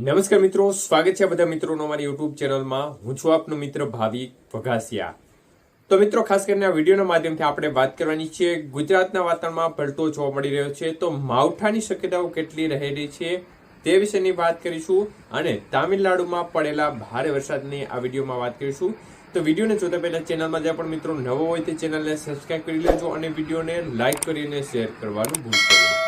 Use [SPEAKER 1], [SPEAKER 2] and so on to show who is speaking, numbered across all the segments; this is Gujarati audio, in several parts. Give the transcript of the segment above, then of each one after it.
[SPEAKER 1] નમસ્કાર મિત્રો, સ્વાગત છે બધા મિત્રોનો મારી યુટ્યુબ ચેનલમાં. હું છું આપનો મિત્ર ભાવિક વઘાસિયા તો મિત્રો, ખાસ કરીને આ વિડીયોના માધ્યમથી આપણે વાત કરવાની છે, ગુજરાતના વાતાવરણમાં પલટો જોવા મળી રહ્યો છે. તો માવઠાની શક્યતાઓ કેટલી રહેલી છે તે વિશેની વાત કરીશું અને તામિલનાડુમાં પડેલા ભારે વરસાદની આ વિડીયોમાં વાત કરીશું. તો વિડીયોને જોતા પહેલા ચેનલમાં જ્યાં પણ મિત્રો નવો હોય તે ચેનલને સબસ્ક્રાઇબ કરી લેજો અને વિડીયોને લાઇક કરીને શેર કરવાનું ભૂલશો નહીં.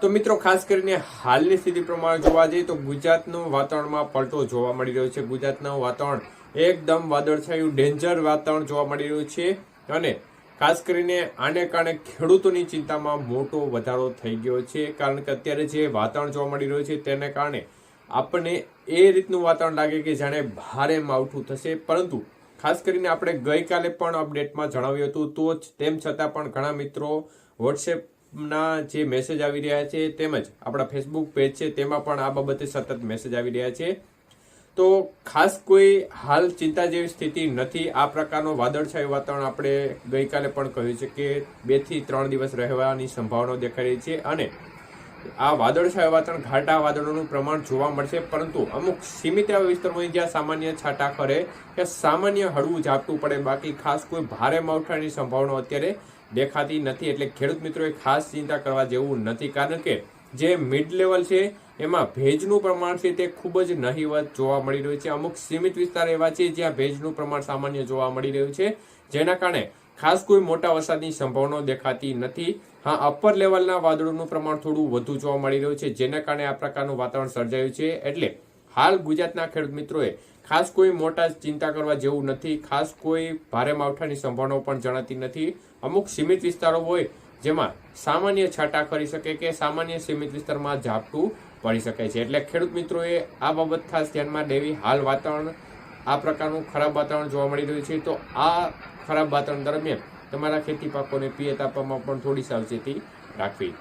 [SPEAKER 1] તો મિત્રો, ખાસ કરીને હાલની સ્થિતિ પ્રમાણે જોવા જઈએ તો ગુજરાતનું વાતાવરણમાં પલટો જોવા મળી રહ્યો છે. ગુજરાતનું વાતાવરણ એકદમ વાદળછાયું, ડેન્જર વાતાવરણ જોવા મળી રહ્યું છે અને ખાસ કરીને આને કારણે ખેડૂતોની ચિંતામાં મોટો વધારો થઈ ગયો છે. કારણ કે અત્યારે જે વાતાવરણ જોવા મળી રહ્યું છે તેને કારણે આપણને એ રીતનું વાતાવરણ લાગે કે જાણે ભારે માવઠું થશે. પરંતુ ખાસ કરીને આપણે ગઈકાલે પણ અપડેટમાં જણાવ્યું હતું, તો તેમ છતાં પણ ઘણા મિત્રો વોટ્સએપ ના જે મેસેજ આવી રહ્યા છે તેમજ આપણા ફેસબુક પેજ છે, તેમાં પણ આ બાબતે સતત મેસેજ આવી રહ્યા છે. તો ખાસ કોઈ હાલ ચિંતા જેવી સ્થિતિ નથી. આ પ્રકારનો વાદળછાયું વાતાવરણ આપણે ગઈકાલે પણ કહ્યું છે કે બેથી ત્રણ દિવસ રહેવાની સંભાવના દેખાઈ રહી છે અને આ વાદળછાયા વાતાવરણ, ઘાટા વાદળોનું પ્રમાણ જોવા મળશે, પરંતુ અમુક સીમિત એવા વિસ્તારોમાં જ્યાં સામાન્ય છાંટા ખરે કે સામાન્ય હળવું ઝાપટું પડે. બાકી ખાસ કોઈ ભારે માવઠાની સંભાવના અત્યારે દેખાતી નથી. એટલે ખેડૂત મિત્રોએ ખાસ ચિંતા કરવા જેવું નથી. કારણ કે જે મિડ લેવલ છે, એમાં ભેજનું પ્રમાણ છે તે ખૂબ જ નહીવત જોવા મળી રહ્યું છે. અમુક સીમિત વિસ્તાર એવા છે જ્યાં ભેજનું પ્રમાણ સામાન્ય જોવા મળી રહ્યું છે, જેના કારણે ખાસ કોઈ મોટા વરસાદની સંભાવના દેખાતી નથી. હા અપર લેવલના વાદળોનું પ્રમાણ થોડું વધુ જોવા મળી રહ્યું છે, જેના કારણે આ પ્રકારનું વાતાવરણ સર્જાયું છે. એટલે હાલ ગુજરાતના ખેડૂત મિત્રોએ ખાસ કોઈ મોટા ચિંતા કરવા જેવું નથી, ખાસ કોઈ ભારે માવઠાની સંભાવનાઓ પણ જણાતી નથી. અમુક સીમિત વિસ્તારો હોય જેમાં સામાન્ય છાંટા કરી શકે કે સામાન્ય સીમિત વિસ્તારમાં ઝાપટું પડી શકે છે. એટલે ખેડૂત મિત્રોએ આ બાબત ખાસ ધ્યાનમાં લેવી. હાલ વાતાવરણ આ પ્રકારનું ખરાબ વાતાવરણ જોવા મળી રહ્યું છે. તો આ ખરાબ વાતાવરણ દરમિયાન તમારા ખેતી પાકોને પિયત આપવામાં પણ થોડી સાવચેતી રાખવી.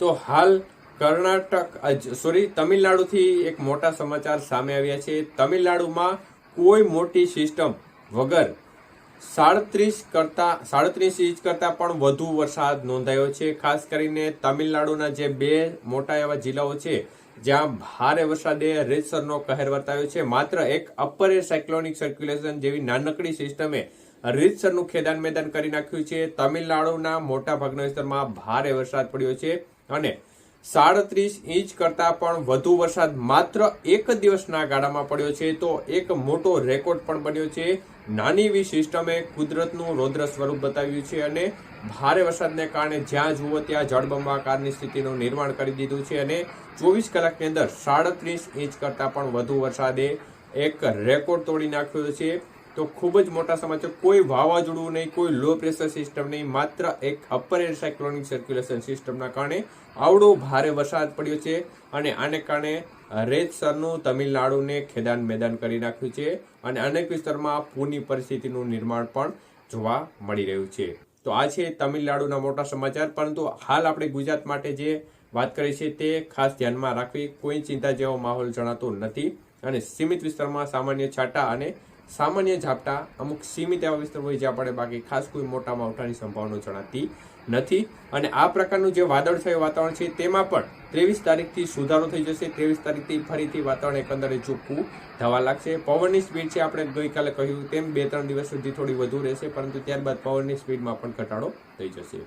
[SPEAKER 1] તો હાલ કર્ણાટક સોરી તમિલનાડુથી એક મોટા સમાચાર સામે આવ્યા છે. તમિલનાડુમાં કોઈ મોટી સિસ્ટમ વગર સાડત્રીસ કરતા, સાડત્રીસ ઇંચ કરતા પણ વધુ વરસાદ નોંધાયો છે. ખાસ કરીને તમિલનાડુના જે બે મોટા એવા જિલ્લાઓ છે, જ્યાં ભારે વરસાદે રેતસરનો કહેર વર્તાવ્યો છે. માત્ર એક અપર એર સાયક્લોનિક સર્ક્યુલેશન જેવી નાનકડી સિસ્ટમે રીતસરનું ખેદાન મેદાન કરી નાખ્યું છે. તમિલનાડુના મોટા ભાગના વિસ્તારમાં ભારે વરસાદ પડ્યો છે અને સાડત્રીસ ઇંચ કરતા પણ વધુ વરસાદ માત્ર એક દિવસના ગાળામાં પડ્યો છે, તો એક મોટો રેકોર્ડ પણ બન્યો છે. નાની એવી સિસ્ટમે કુદરતનું રૌદ્ર સ્વરૂપ બતાવ્યું છે અને ભારે વરસાદને કારણે જ્યાં જુઓ ત્યાં જળબંબાકારની સ્થિતિનું નિર્માણ કરી દીધું છે અને ચોવીસ કલાકની અંદર સાડત્રીસ ઇંચ કરતાં પણ વધુ વરસાદે એક રેકોર્ડ તોડી નાખ્યો છે. તો ખૂબ જ મોટા સમાચાર. કોઈ વાવાઝોડું નહીં, કોઈ લો પ્રેશર સિસ્ટમ નહીં, માત્ર એક અપર એર સાયક્લોનિક સર્ક્યુલેશન સિસ્ટમના કારણે આવડો ભારે વરસાદ પડ્યો છે અને આને કારણે રેતસરનું તમિલનાડુને ખેદાન મેદાન કરી નાખ્યું છે અને અનેક વિસ્તારમાં પૂરની પરિસ્થિતિનું નિર્માણ પણ જોવા મળી રહ્યું છે. તો આ છે તમિલનાડુના મોટા સમાચાર, પરંતુ હાલ આપણે ગુજરાત માટે જે વાત કરી છે તે ખાસ ધ્યાનમાં રાખવી. કોઈ ચિંતા જેવો માહોલ જણાતો નથી અને સીમિત વિસ્તારમાં સામાન્ય છાંટા અને સામાન્ય ઝાપટા અમુક સીમિત એવા વિસ્તાર હોય જ્યાં પડે બાકી ખાસ કોઈ મોટા માવઠાની સંભાવના જણાતી નથી. અને આ પ્રકારનું જે વાદળછાયું વાતાવરણ છે, તેમાં પણ ત્રેવીસ તારીખથી સુધારો થઈ જશે. ત્રેવીસ તારીખથી ફરીથી વાતાવરણ એકંદરે ચોખ્ખું થવા લાગશે. પવનની સ્પીડ છે, આપણે ગઈકાલે કહ્યું તેમ બે ત્રણ દિવસ સુધી થોડી વધુ રહેશે, પરંતુ ત્યારબાદ પવનની સ્પીડમાં પણ ઘટાડો થઈ જશે.